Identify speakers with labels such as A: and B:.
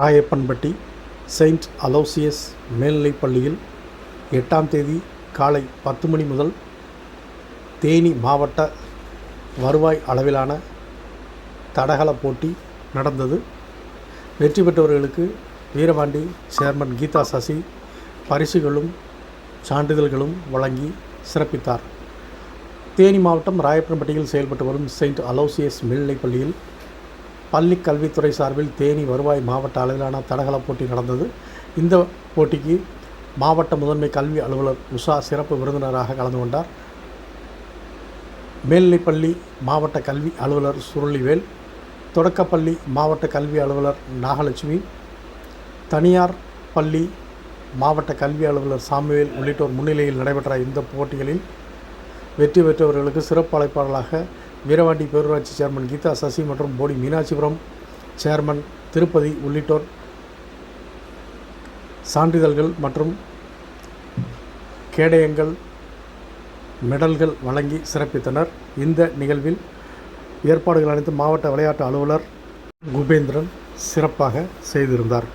A: Rayappanpatti Saint Aloysius மேல்நிலைப் பள்ளியில் எட்டாம் தேதி காலை பத்து மணி முதல் தேனி மாவட்ட வருவாய் அளவிலான தடகள போட்டி நடந்தது. வெற்றி பெற்றவர்களுக்கு வீரபாண்டி சேர்மன் கீதா சசி பரிசுகளும் சான்றிதழ்களும் வழங்கி சிறப்பித்தார். தேனி மாவட்டம் ராயப்பன்பட்டியில் செயல்பட்டு வரும் செயின்ட் அலோசியஸ் மேல்நிலைப் பள்ளியில் பள்ளி கல்வித்துறை சார்பில் தேனி வருவாய் மாவட்ட அளவிலான தடகள போட்டி நடந்தது. இந்த போட்டிக்கு மாவட்ட முதன்மை கல்வி அலுவலர் உஷா சிறப்பு விருந்தினராக கலந்து கொண்டார். மேல்நிலைப்பள்ளி மாவட்ட கல்வி அலுவலர் சுருளிவேல் தொடக்கப்பள்ளி மாவட்ட கல்வி அலுவலர் நாகலட்சுமி தனியார் பள்ளி மாவட்ட கல்வி அலுவலர் சாமுவேல் உள்ளிட்டோர் முன்னிலையில் நடைபெற்ற இந்த போட்டிகளில் வெற்றி பெற்றவர்களுக்கு சிறப்பு அழைப்பாளர்களாக வீரவாண்டி பேரூராட்சி சேர்மன் கீதா சசி மற்றும் போடி மீனாட்சிபுரம் சேர்மன் திருப்பதி உள்ளிட்டோர் சான்றிதழ்கள் மற்றும் கேடயங்கள் மெடல்கள் வழங்கி சிறப்பித்தனர். இந்த நிகழ்வில் ஏற்பாடுகள் அனைத்து மாவட்ட விளையாட்டு அலுவலர் குபேந்திரன் சிறப்பாக செய்திருந்தார்.